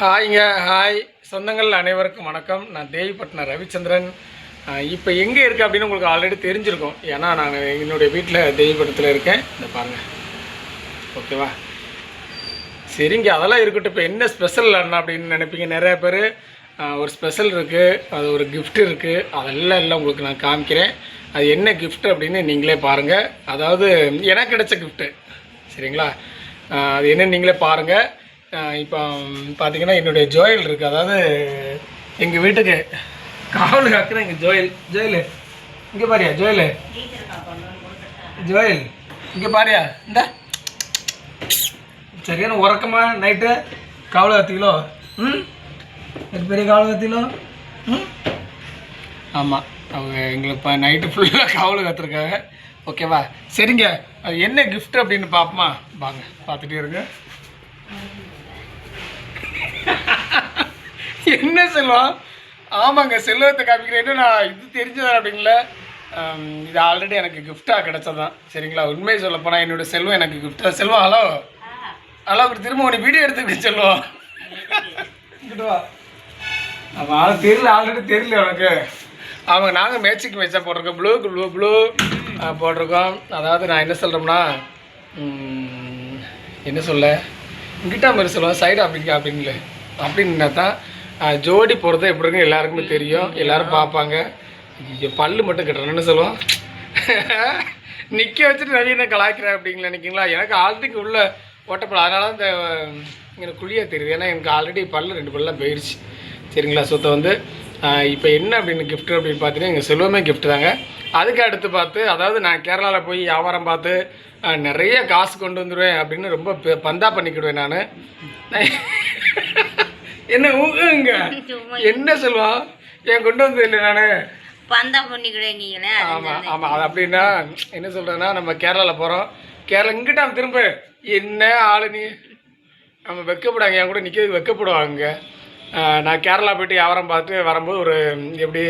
ஹாய்ங்க hi. சொந்தங்கள் அனைவருக்கும் வணக்கம். நான் தேவிப்பட்டின ரவிச்சந்திரன். இப்போ எங்கே இருக்குது அப்படின்னு உங்களுக்கு ஆல்ரெடி தெரிஞ்சிருக்கும். ஏன்னா நான் என்னுடைய வீட்டில் தேவிப்பட்டத்தில் இருக்கேன். இந்த பாருங்கள் ஓகேவா சரிங்க அதெல்லாம் இருக்கட்டும். இப்போ என்ன ஸ்பெஷல் அண்ணா அப்படின்னு நினைப்பீங்க? நிறைய பேர் ஒரு ஸ்பெஷல் இருக்குது அது ஒரு கிஃப்ட் இருக்குது அதெல்லாம் எல்லாம் உங்களுக்கு நான் காமிக்கிறேன். அது என்ன கிஃப்ட் அப்படின்னு நீங்களே பாருங்கள் அதாவது எனக்கு கிடைச்ச கிஃப்ட்டு சரிங்களா? அது என்னன்னு நீங்களே பாருங்கள் இப்போ பார்த்தீங்கன்னா என்னுடைய ஜோயல் இருக்குது அதாவது எங்கள் வீட்டுக்கு காவல் காக்கிற எங்கள் ஜோயல். ஜோயல் இங்கே பாரியா ஜோயல்? ஜோயல் இங்கே பாரியா இந்த. சரியான உறக்கமா நைட்டு காவல் காத்திக்கலோ? ம்? பெரிய காவல் காத்திக்கலோ? ம்? ஆமாம் அவங்க எங்களுக்கு இப்போ நைட்டு ஃபுல்லாக காவல் காத்திருக்காங்க. ஓகேவா சரிங்க அது என்ன கிஃப்ட் அப்படின்னு பார்ப்போமா வாங்க பார்த்துட்டே இருங்க. என்ன செல்வம்? ஆமாங்க செல்வத்தை காமிக்கிறேன்னு நான் இது தெரிஞ்சதா அப்படிங்கள? இது ஆல்ரெடி எனக்கு கிஃப்டாக கிடச்சதான் சரிங்களா? உண்மையை சொல்லப் போனால் என்னோட செல்வம் எனக்கு கிஃப்டாக செல்வம் ஹலோ ஹலோ அப்படி திரும்ப உனக்கு வீடியோ எடுத்துக்கிட்டு செல்வம் இங்கிட்டு ஆள் தெரியல ஆல்ரெடி தெரியல உனக்கு. அவங்க நாங்கள் மேட்சிக்கு மேட்சாக போட்டிருக்கோம். ப்ளூக்கு ப்ளூ ப்ளூ போட்டிருக்கோம். அதாவது நான் என்ன சொல்கிறோம்னா என்ன சொல்ல? இங்கிட்ட மாதிரி சொல்லுவேன் சைடு அப்படிங்க அப்படிங்களே. அப்படின்னா தான் ஜோடி போகிறது எப்படி இருக்குன்னு எல்லாருக்குமே தெரியும். எல்லாரும் பார்ப்பாங்க. பல்லு மட்டும் கட்டுறேன்னு சொல்லுவோம்? நிற்க வச்சுட்டு நவீன கலாய்க்கிறேன் அப்படிங்களா நினைக்கிங்களா எனக்கு ஆல்ரெடிக்கு உள்ள ஓட்டப்பட அதனால இந்த எனக்கு குழியாக தெரியுது. ஏன்னா எனக்கு ஆல்ரெடி பல்லு ரெண்டு பல்லாம் போயிடுச்சு சரிங்களா? சுத்தம் வந்து இப்போ என்ன அப்படின்னு கிஃப்ட் அப்படின்னு பார்த்தீங்கன்னா எங்கள் செல்வமே gift தாங்க. அதுக்கு அடுத்து பார்த்து அதாவது நான் கேரளாவில் போய் வியாபாரம் பார்த்து நிறைய காசு கொண்டு வந்துடுவேன் அப்படின்னு ரொம்ப பெ- பந்தா பண்ணிக்கிடுவேன் நான். என்ன ஊங்க என்ன சொல்லுவான் ஏன் கொண்டு வந்தது இல்லை நான்? பந்தா பண்ணிக்கிடே நீங்களே ஆமாம் ஆமாம் அது அப்படின்னா என்ன சொல்கிறேன்னா நம்ம கேரளாவில் போகிறோம் கேரளா இங்கிட்ட திரும்ப என்ன ஆளு நீ? நம்ம வெக்கப்படுவாங்க என் கூட நிற்கிறதுக்கு வெக்கப்படுவாங்க. நான் கேரளா போயிட்டு வியாபாரம் பார்த்து வரும்போது ஒரு எப்படி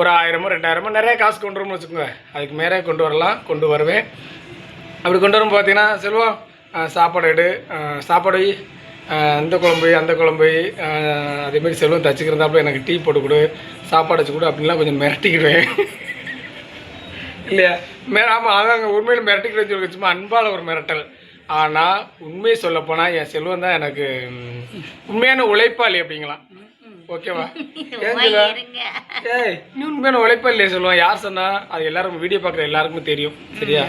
ஒரு ஆயிரமோ ரெண்டாயிரமோ நிறைய காசு கொண்டு வரும்னு வச்சுக்கோங்க. அதுக்கு மேலே கொண்டு வரலாம் கொண்டு வருவேன். அப்படி கொண்டு வரும் பார்த்தீங்கன்னா செல்வம் சாப்பாடு எடு சாப்பாடு அந்த குழம்பு அந்த குழம்பு அதேமாரி செல்வம் தச்சுக்கிறதாப்புல எனக்கு டீ போட்டு கொடு சாப்பாடு வச்சு கொடு அப்படின்லாம் கொஞ்சம் மிரட்டிக்கிடுவேன். இல்லையா? மே ஆமாம் அதாங்க உண்மையில் மிரட்டிக்கிட்டு சொல்லி சும்மா அன்பால் ஒரு மிரட்டல். ஆனால் உண்மையை சொல்லப்போனால் என் செல்வம் தான் எனக்கு உண்மையான உழைப்பாளி அப்படிங்களாம் ஓகேவா? இருங்க. ஏய் உண்மையான உழைப்பாளியே சொல்லுவான் யார் சொன்னா அது எல்லாரும் வீடியோ பார்க்குற எல்லாருக்குமே தெரியும். சரியா?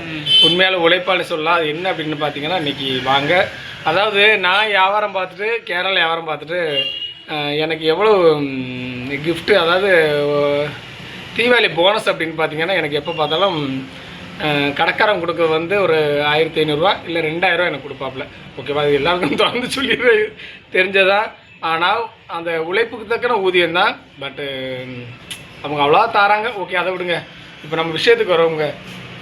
உண்மையான உழைப்பாளி சொல்லலாம் அது என்ன அப்படின்னு பார்த்தீங்கன்னா இன்னைக்கு வாங்க. அதாவது நான் வியாபாரம் பார்த்துட்டு கேரளா வியாபாரம் பார்த்துட்டு எனக்கு எவ்வளோ gift அதாவது தீபாவளி போனஸ் அப்படின்னு பார்த்தீங்கன்னா எனக்கு எப்போ பார்த்தாலும் கடைக்காரன் கொடுக்கறது வந்து ஒரு ஆயிரத்தி ஐநூறுரூவா இல்லை ரெண்டாயிரரூவா எனக்கு கொடுப்பாப்புல. ஓகேவா? அது எல்லாருக்கும் தொடர்ந்து சொல்லி தெரிஞ்சதா? ஆனால் அந்த உழைப்புக்கு தக்கன ஊதியம் தான். பட்டு அவங்க அவ்வளோவா தாராங்க. ஓகே அதை விடுங்க. இப்போ நம்ம விஷயத்துக்கு வரவங்க.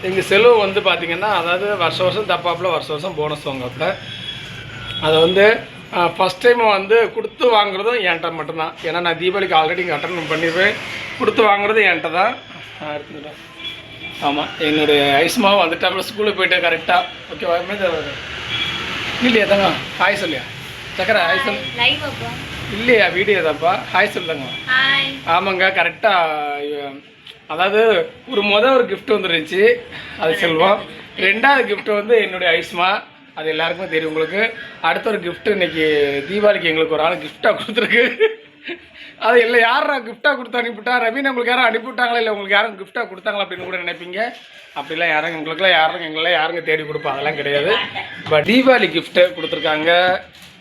எங்கள் செலவு வந்து பார்த்திங்கன்னா அதாவது வருஷம் வருஷம் தப்பாப்புல வருஷம் வருஷம் போனஸ் வாங்கப்பில் அதை வந்து ஃபஸ்ட் டைம் வந்து கொடுத்து வாங்குறதும் என்கிட்ட மட்டும்தான். ஏன்னா நான் தீபாவளிக்கு ஆல்ரெடி இங்கே அட்டன் பண்ணிடுவேன் கொடுத்து வாங்குறதும் என்கிட்ட தான். எடுத்துக்கிட்டேன் ஆமாம் என்னுடைய ஐஸ்மாவும் வந்துட்டாப்புல ஸ்கூலுக்கு போயிட்டு கரெக்டாக ஓகேவா இல்லையா தாங்க ஹாய் சொல்லியா? சக்கரை ஹாய் சொல். இல்லையா வீடியோ தான்ப்பா ஹாய் சொல்லுங்க. ஆமாங்க கரெக்டாக அதாவது ஒரு முத ஒரு gift வந்துருந்துச்சு அது செல்வம். ரெண்டாவது gift வந்து என்னுடைய ஐஸ்மா அது எல்லாருக்குமே தெரியும் உங்களுக்கு. அடுத்த ஒரு gift இன்னைக்கு தீபாவளிக்கு எங்களுக்கு ஒரு ஆள் கிஃப்டாக கொடுத்துருக்கு. அது இல்லை யாரா கிஃப்டாக கொடுத்து அனுப்பிவிட்டா? ரவீன் உங்களுக்கு யாரும் அனுப்பிவிட்டாங்களா? இல்லை உங்களுக்கு யாரும் கிஃப்டாக கொடுத்தாங்களா அப்படின்னு கூட நினைப்பீங்க. அப்படிலாம் யாரும் உங்களுக்குலாம் யாரும் எங்களாம் யாருங்க தேடி கொடுப்பா? அதெல்லாம் கிடையாது. பட் தீபாவளி gift கொடுத்துருக்காங்க.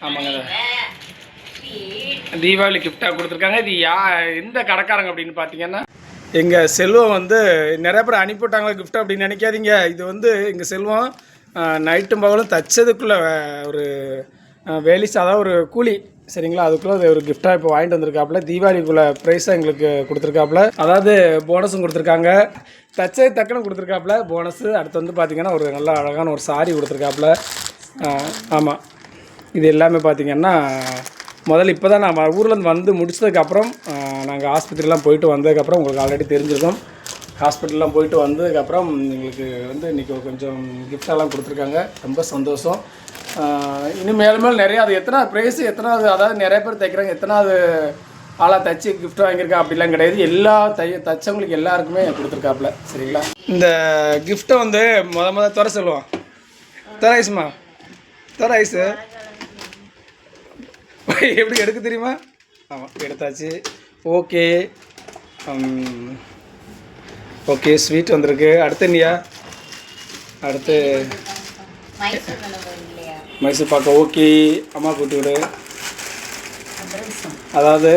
ஆமாங்க. தீபாவளி கிஃப்டாக கொடுத்துருக்காங்க. இது யா எந்த கடைக்காரங்க அப்படின்னு பார்த்தீங்கன்னா எங்கள் செல்வம் வந்து நிறைய பேர் அனுப்பிவிட்டாங்களா gift அப்படின்னு நினைக்காதீங்க. இது வந்து எங்கள் செல்வம் நைட்டும் பகலும் தச்சதுக்குள்ளே ஒரு வேலிஸ் அதாவது ஒரு கூலி. சரிங்களா? அதுக்குள்ளே அது ஒரு கிஃப்டாக இப்போ வாங்கிட்டு வந்திருக்காப்புல. தீபாவளிக்குள்ள ப்ரைஸாக எங்களுக்கு கொடுத்துருக்காப்புல. அதாவது போனஸும் கொடுத்துருக்காங்க. தச்சது தக்கன கொடுத்துருக்காப்புல. போனஸு அடுத்து வந்து பார்த்திங்கன்னா ஒரு நல்ல அழகான ஒரு சாரி கொடுத்துருக்காப்புல. ஆமாம் இது எல்லாமே பார்த்திங்கன்னா முதல்ல இப்போ தான் நான் ஊர்லேருந்து வந்து முடிச்சதுக்கப்புறம் நாங்கள் ஆஸ்பத்திரிலாம் போயிட்டு வந்ததுக்கப்புறம் உங்களுக்கு ஆல்ரெடி தெரிஞ்சிருக்கோம். ஹாஸ்பிட்டல்லாம் போயிட்டு வந்ததுக்கப்புறம் எங்களுக்கு வந்து இன்றைக்கி கொஞ்சம் கிஃப்டெல்லாம் கொடுத்துருக்காங்க. ரொம்ப சந்தோஷம். இன்னும் மேலும் மேலும் நிறையா அது எத்தனாவது ப்ரைஸு எத்தனாவது அதாவது நிறைய பேர் தைக்கிறாங்க. எத்தனாவது ஆளாக தைச்சி கிஃப்ட் வாங்கியிருக்கா அப்படிலாம் கிடையாது. எல்லா தை தைச்சவங்களுக்கு எல்லாருக்குமே கொடுத்துருக்காப்புல. சரிங்களா? இந்த கிஃப்ட்டை வந்து முத முத துற சொல்லுவோம். துற ஐஸ்மா. துற ஐஸு. எப்படி எடுக்க தெரியுமா? ஆமாம் எடுத்தாச்சு. ஓகே ஓகே ஸ்வீட் வந்திருக்கு. அடுத்து இல்லையா அடுத்து மைசூர் பாக்க. ஓகே அம்மா கூட்டி விடு. அதாவது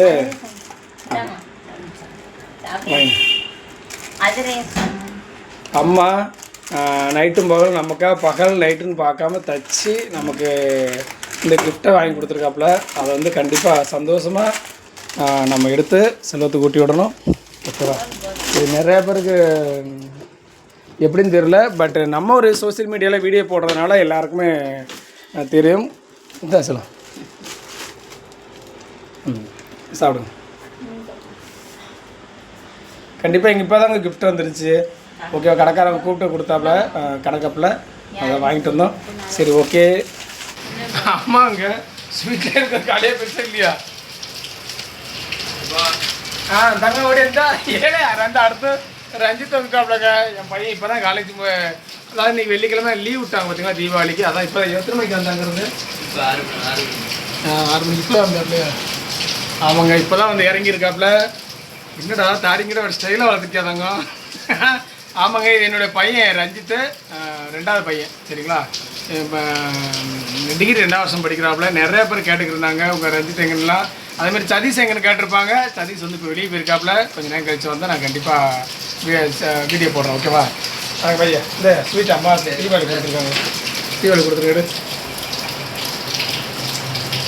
அம்மா நைட்டும் பகல் நமக்காக பகல் நைட்டுன்னு பார்க்காம தச்சு நமக்கு இந்த கிஃப்டை வாங்கி கொடுத்துருக்காப்புல அதை வந்து கண்டிப்பாக சந்தோஷமாக நம்ம எடுத்து செல்வத்துக்கு கூட்டி விடணும். ஓகேவா? இது நிறையா பேருக்கு எப்படின்னு தெரியல பட் நம்ம ஒரு சோஷியல் மீடியாவில் வீடியோ போடுறதுனால எல்லாருக்குமே தெரியும். தான் செல்வம் ம் சாப்பிடுங்க. கண்டிப்பாக இங்கே இப்போ தாங்க கிஃப்ட் வந்துருச்சு. ஓகே கடைக்காரங்க கூப்பிட்டு கொடுத்தாப்புல கணக்கப்பில் அதை வாங்கிட்டு வந்தோம். சரி ஓகே ஆமாங்க. ஸ்வீட்டில் இருக்க கடையே பெருசா இல்லையா? ஆ தங்க ஓடி இருந்தா ஏழை ரெண்டு அடுத்து ரஞ்சித் வந்துட்டாப்லங்க. என் பையன் இப்போ தான் காலேஜ் அதாவது இன்னைக்கு வெள்ளிக்கிழமை லீவ் விட்டாங்க பார்த்தீங்களா தீபாவளிக்கு. அதான் இப்போ எத்தனை மணிக்கு வந்தாங்கிறது? ஆ, ஆறு மணிக்கு இப்போ வந்தாப்ல ஆமாங்க இப்போ தான் வந்து இறங்கியிருக்காப்புல என்னடா தாடிங்கிற ஒரு ஸ்டைலாக வளர்த்துக்காதாங்க ஆமாங்க இது என்னுடைய பையன் ரஞ்சித்து ரெண்டாவது பையன் சரிங்களா? இப்போ டிகிரி ரெண்டாம் வருஷம் படிக்கிறாப்புல. நிறைய பேர் கேட்டுக்கிருந்தாங்க உங்கள் ரஞ்சித் எங்கன்னெலாம் அதேமாதிரி சதீஷ் எங்கன்னு கேட்டிருப்பாங்க. சதீஷ் வந்து இப்போ வெளியே போயிருக்காப்புல. கொஞ்சம் நேரம் கழிச்சு வந்தால் நான் கண்டிப்பாக வீடியோ போடுறேன் ஓகேவா நாங்கள் பையன் இந்த ஸ்வீட் அம்மா தீபாவளி கொடுத்துருக்காங்க. தீபாவளி கொடுத்துருக்காரு.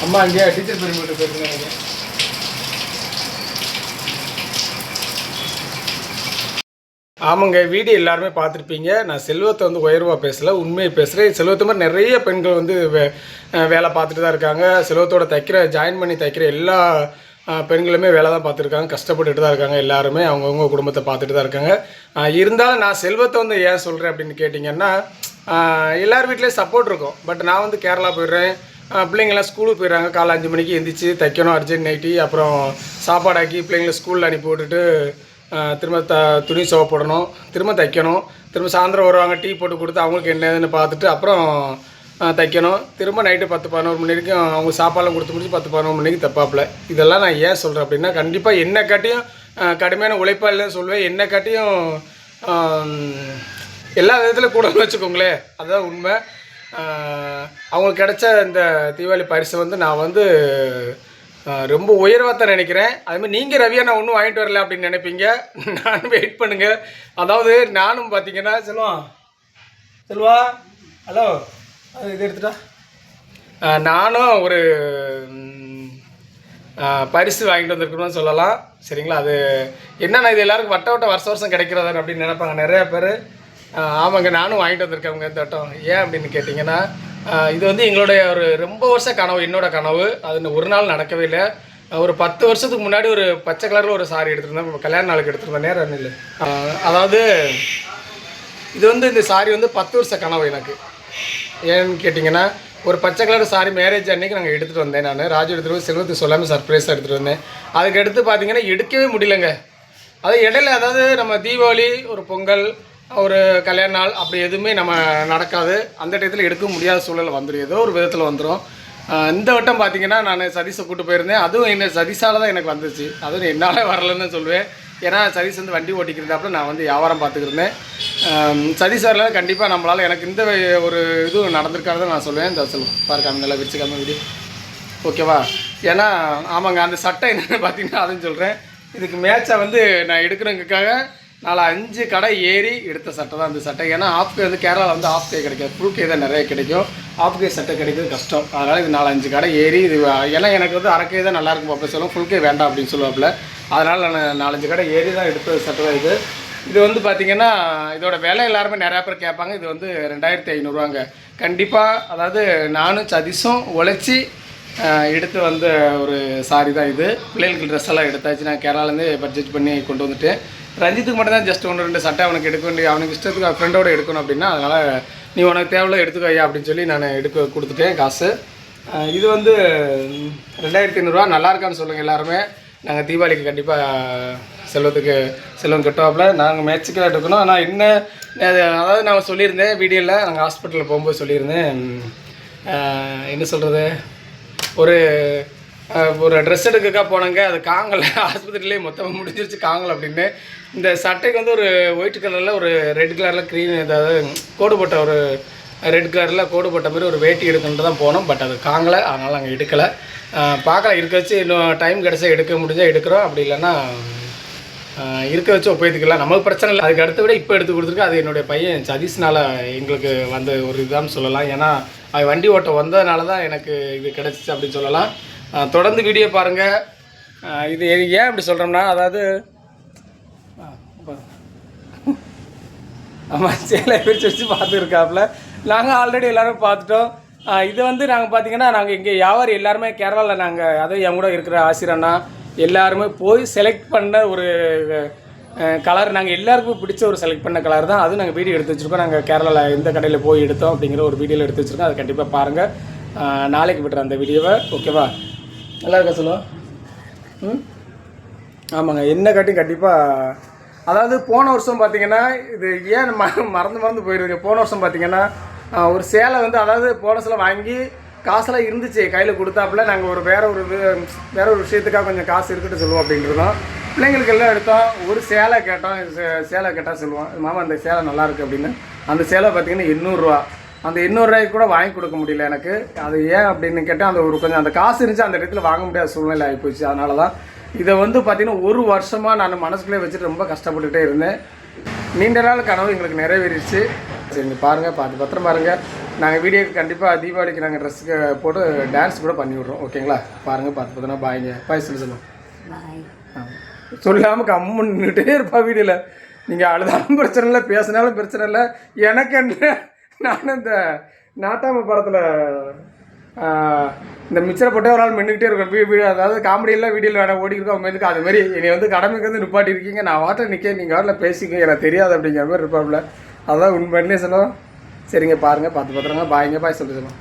அம்மா இங்கே டீச்சர் பெருமைட்டு போயிருக்காங்க. ஆமாங்க வீடியோ எல்லாருமே பார்த்துருப்பீங்க. நான் செல்வத்தை வந்து உயர்வாக பேசல உண்மையை பேசுகிறேன் செல்வத்தை மாதிரி நிறைய பெண்கள் வந்து வே வேலை பார்த்துட்டு தான் இருக்காங்க. செல்வத்தோட தைக்கிற ஜாயின் பண்ணி தைக்கிற எல்லா பெண்களுமே வேலை தான் பார்த்துருக்காங்க. கஷ்டப்பட்டுட்டு தான் இருக்காங்க எல்லாருமே. அவங்கவுங்க குடும்பத்தை பார்த்துட்டு தான் இருக்காங்க. இருந்தாலும் நான் செல்வத்தை வந்து ஏன் சொல்கிறேன் அப்படின்னு கேட்டிங்கன்னா எல்லார் வீட்லேயும் சப்போர்ட் இருக்கும். பட் நான் வந்து கேரளா போயிடுறேன். பிள்ளைங்களாம் ஸ்கூலுக்கு போயிடுறாங்க. காலை அஞ்சு மணிக்கு எந்திரிச்சு தைக்கணும் அர்ஜென்ட் நைட்டி அப்புறம் சாப்பாடாக்கி பிள்ளைங்களை ஸ்கூலில் அனுப்பி விட்டுட்டு திரும்ப த துணி சோப்பு போடணும் திரும்ப தைக்கணும். திரும்ப சாயந்தரம் வருவாங்க டீ போட்டு கொடுத்து அவங்களுக்கு என்ன ஏதுன்னு பார்த்துட்டு அப்புறம் தைக்கணும். திரும்ப நைட்டு பத்து பதினோரு மணி வரைக்கும் அவங்க சாப்பாடுலாம் கொடுத்து முடிச்சு பத்து பதினோரு மணிக்கு தப்பாப்பில். இதெல்லாம் நான் ஏன் சொல்கிறேன் அப்படின்னா கண்டிப்பாக என்ன காட்டியும் கடுமையான உழைப்பாக இல்லைன்னு சொல்லுவேன் என்ன காட்டியும் எல்லா விதத்தில் கூடன்னு வச்சுக்கோங்களேன். அதுதான் உண்மை. அவங்களுக்கு கிடைச்ச இந்த தீபாவளி பரிசை வந்து நான் வந்து ரொம்ப உயர்வாக தான் நினைக்கிறேன் அதுமாதிரி நீங்கள் ரவியா நான் ஒன்றும் வாங்கிட்டு வரல அப்படின்னு நினைப்பீங்க. நானும் வெயிட் பண்ணுங்க. அதாவது நானும் பார்த்தீங்கன்னா செல்வா செல்வா ஹலோ அது இது எடுத்துட்டா. நானும் ஒரு பரிசு வாங்கிட்டு வந்திருக்கணும்னு சொல்லலாம். சரிங்களா? அது என்னன்னா இது எல்லாருக்கும் வட்ட வட்ட வருஷம் வருஷம் கிடைக்கிறதா அப்படின்னு நினைப்பாங்க நிறைய பேர். ஆமாங்க நானும் வாங்கிட்டு வந்திருக்கேங்க இந்த வட்டம். ஏன் அப்படின்னு கேட்டிங்கன்னா இது வந்து எங்களுடைய ஒரு ரொம்ப வருஷ கனவு என்னோட கனவு. அது ஒரு நாள் நடக்கவே இல்லை. ஒரு பத்து வருஷத்துக்கு முன்னாடி ஒரு பச்சை கலரில் ஒரு சாரி எடுத்திருந்தேன் கல்யாண நாளுக்கு எடுத்திருந்தேன் நேரம் இல்லை அதாவது இது வந்து இந்த சாரி வந்து பத்து வருஷ கனவு எனக்கு. ஏன்னு கேட்டிங்கன்னா ஒரு பச்சை கலர் சாரி மேரேஜ் அன்றைக்கி நாங்கள் எடுத்துகிட்டு வந்தேன் நான். ராஜு எடுத்துகிட்டு போய் செல்வத்துக்கு சொல்லாமல் சர்ப்ரைஸாக எடுத்துகிட்டு வந்தேன். அதுக்கு எடுத்து பார்த்தீங்கன்னா எடுக்கவே முடியலங்க. அது இடையில அதாவது நம்ம தீபாவளி ஒரு பொங்கல் ஒரு கல்யாண நாள் அப்படி எதுவுமே நம்ம நடக்காது. அந்த டயத்தில் எடுக்க முடியாத சூழல் வந்துடும் ஏதோ ஒரு விதத்தில் வந்துடும் இந்த வட்டம் பார்த்தீங்கன்னா நான் சதீஷை கூட்டு போயிருந்தேன். அதுவும் என்ன சதீஷால் தான் எனக்கு வந்துச்சு. அதுவும் என்னால் வரலன்னு சொல்லுவேன். ஏன்னா சதீஷ் வந்து வண்டி ஓட்டிக்கிறதாப்புல நான் வந்து வியாபாரம் பார்த்துக்கிருந்தேன் சதீஷ் வரல கண்டிப்பாக நம்மளால் எனக்கு இந்த ஒரு இது நடந்திருக்காது நான் சொல்லுவேன். இந்த சொல்லுவேன் பாருங்க அந்த நல்லா விரிச்சுக்காம வீடியோ. ஓகேவா? ஏன்னா ஆமாங்க அந்த சட்டை என்னென்னு பார்த்தீங்கன்னா அதுன்னு சொல்கிறேன் இதுக்கு மேட்சை வந்து நான் எடுக்கிறதுக்காக நாலு அஞ்சு கடை ஏறி எடுத்த சட்டை தான் இந்த சட்டை. ஏன்னா ஆஃப் கே வந்து கேரளாவில் வந்து ஆஃப் கே கிடைக்காது. ஃபுல் கே தான் நிறைய கிடைக்கும். ஆஃப் கே சட்டை கிடைக்கிறது கஷ்டம். அதனால் இது நாலு அஞ்சு கடை ஏறி இது ஏன்னா எனக்கு வந்து அரைக்கே தான் நல்லா இருக்கும் அப்போ சொல்லுவோம் ஃபுல் கே வேண்டாம் அப்படின்னு சொல்லுவாப்பில். அதனால் நான் நாலஞ்சு கடை ஏறி தான் எடுத்த சட்டை தான் இது. இது வந்து பார்த்திங்கன்னா இதோட விலை எல்லாருமே நிறையா பேர் கேட்பாங்க. இது வந்து ரெண்டாயிரத்தி ஐநூறுவாங்க. கண்டிப்பாக அதாவது நானும் சதீஷும் உழைச்சி எடுத்து வந்த ஒரு சாரி தான் இது. பிள்ளைகளுக்கு ட்ரெஸ் எல்லாம் எடுத்தாச்சு. நான் கேரளாலேருந்து பர்ச்சேஸ் பண்ணி கொண்டு வந்துட்டேன். ரஞ்சித்துக்கு மட்டும் தான் ஜஸ்ட் ஒன்று ரெண்டு சட்டை அவனுக்கு எடுக்க வேண்டிய அவனுக்கு இஷ்டத்துக்கு ஃப்ரெண்டோட எடுக்கணும் அப்படின்னா அதனால் நீ உனக்கு தேவையில்ல எடுத்துக்கோ ஐயா அப்படின்னு சொல்லி நான் எடுக்க கொடுத்துட்டேன் காசு. இது வந்து ரெண்டாயிரத்தி ஐநூறுரூவா நல்லா இருக்கான்னு சொல்லுங்கள் எல்லாருமே. நாங்கள் தீபாவளிக்கு கண்டிப்பாக செல்வத்துக்கு செல்வம் கட்டுவாப்புல. நாங்கள் மேட்சுக்கு எடுக்கணும். ஆனால் என்ன அதாவது நான் சொல்லியிருந்தேன் வீடியோவில் நாங்கள் ஹாஸ்பிட்டலில் போகும்போது சொல்லியிருந்தேன். என்ன சொல்கிறது ஒரு ஒரு ட்ரெஸ் எடுக்கக்கா போனங்க. அது காங்கலை. ஆஸ்பத்திரியிலே மொத்தமாக முடிஞ்சிருச்சு காங்கல் அப்படின்னு. இந்த சட்டைக்கு வந்து ஒரு ஒயிட் கலரில் ஒரு ரெட் கலரில் க்ரீன் ஏதாவது கோடு போட்ட ஒரு ரெட் கலரில் கோடு போட்ட மாதிரி ஒரு வேட்டி எடுக்கணுன்ட்டு தான் போனோம். பட் அது காங்கலை. அதனால் நாங்கள் எடுக்கலை. பார்க்கலாம் இருக்க வச்சு இன்னும் டைம் கிடச்சா எடுக்க முடிஞ்சால் எடுக்கிறோம். அப்படி இல்லைன்னா இருக்க வச்சு ஒப்பேத்துக்கலாம். நமக்கு பிரச்சனை இல்லை. அதுக்கு அடுத்த விட இப்போ எடுத்து கொடுத்துருக்கு அது என்னுடைய பையன் சதீஷ்னால் எங்களுக்கு வந்த ஒரு இதுதான் சொல்லலாம். ஏன்னா வண்டி ஓட்ட வந்ததுனால தான் எனக்கு இது கிடச்சிச்சு அப்படின்னு சொல்லலாம். தொடர்ந்து வீடியோ பாருங்கள் இது ஏன் இப்படி சொல்கிறோம்னா அதாவது ஆமாம் சேலை பிரித்து வச்சு பார்த்துருக்காப்புல. நாங்கள் ஆல்ரெடி எல்லோரும் பார்த்துட்டோம். இது வந்து நாங்கள் பார்த்தீங்கன்னா நாங்கள் இங்கே வியாபாரி எல்லாருமே கேரளாவில் நாங்கள் அதுவும் என் கூட இருக்கிற ஆசிரியர்னா எல்லாருமே போய் செலக்ட் பண்ண ஒரு கலர் நாங்கள் எல்லாருக்கும் பிடிச்ச ஒரு செலக்ட் பண்ண கலர் தான். அதுவும் நாங்கள் வீடியோ எடுத்து வச்சுருக்கோம். நாங்கள் கேரளாவில் எந்த கடையில் போய் எடுத்தோம் அப்படிங்கிற ஒரு வீடியோவில் எடுத்து வச்சுருக்கோம். அதை கண்டிப்பாக பாருங்கள் நாளைக்கு விட்டுற அந்த வீடியோவை ஓகேவா நல்லா இருக்கா சொல்லுவோம் ம்? ஆமாங்க என்ன காட்டியும் கண்டிப்பாக அதாவது போன வருஷம் பார்த்தீங்கன்னா இது ஏன் ம மறந்து மறந்து போயிடுதுங்க போன வருஷம் பார்த்தீங்கன்னா ஒரு சேலை வந்து அதாவது போன வருஷம் வாங்கி காசெல்லாம் இருந்துச்சு கையில் கொடுத்தாப்புல. நாங்கள் ஒரு வேற ஒரு இது வேற ஒரு விஷயத்துக்காக கொஞ்சம் காசு இருக்கட்டும் சொல்லுவோம் அப்படின்றதும் பிள்ளைங்களுக்கு எல்லாம் எடுத்தோம் ஒரு சேலை கேட்டோம் சே- சேலை கேட்டால் சொல்லுவோம் மாமா அந்த சேலை நல்லாயிருக்கு அப்படின்னு. அந்த சேலை பார்த்தீங்கன்னா எண்ணூறுரூவா அந்த எண்ணூறுரூவாய்க்கு கூட வாங்கி கொடுக்க முடியல எனக்கு. அது ஏன் அப்படின்னு கேட்டால் அந்த ஒரு கொஞ்சம் அந்த காசு இருந்துச்சு அந்த இடத்துல வாங்க முடியாத சூழ்நிலை ஆகிப்போச்சு அதனால தான் இதை வந்து பார்த்தீங்கன்னா ஒரு வருஷமாக நான் மனசுக்குள்ளே வச்சுட்டு ரொம்ப கஷ்டப்பட்டுட்டே இருந்தேன். நீண்ட நாள் கனவு எங்களுக்கு நிறைவேறிடுச்சு. சரிங்க பாருங்கள் பார்த்து பத்திரம் பாருங்கள் நாங்கள் வீடியோக்கு கண்டிப்பாக தீபாவளிக்கு நாங்கள் ட்ரெஸ்ஸுக்கு போட்டு டான்ஸ் கூட பண்ணி விட்றோம். ஓகேங்களா பாருங்கள் பார்த்து பத்திரமா பாய்ங்க பாய் சொல்லி சொல்லுவோம் சொல்லாமல் கம்முன்னு நின்றுட்டே இருப்பா வீடியோவில் நீங்கள் அழுதாலும் பிரச்சனை இல்லை பேசினாலும் பிரச்சனை இல்லை. எனக்கு என்ன நான் இந்த நாட்டாம படத்தில் இந்த மிச்சரை போட்டு ஒரு நாள் மின்னுக்கிட்டே இருக்கும். அதாவது காமெடியெல்லாம் வீடியோவில் வேணா ஓடி அவங்க மாதிரி அது மாதிரி என்னை வந்து கடமைக்கு வந்து நிப்பாட்டி இருக்கீங்க. நான் வாட்டை நிற்க நீங்கள் வாட்டில் பேசிக்க. எனக்கு தெரியாது அப்படிங்கிற மாதிரி இருப்பாப்புல அதான் உண்மையிலே சொல்லுவோம் சரிங்க பாருங்கள் பார்த்து பார்த்துருங்க பாய்ங்க பாய் சொல்லி சொல்லுவோம்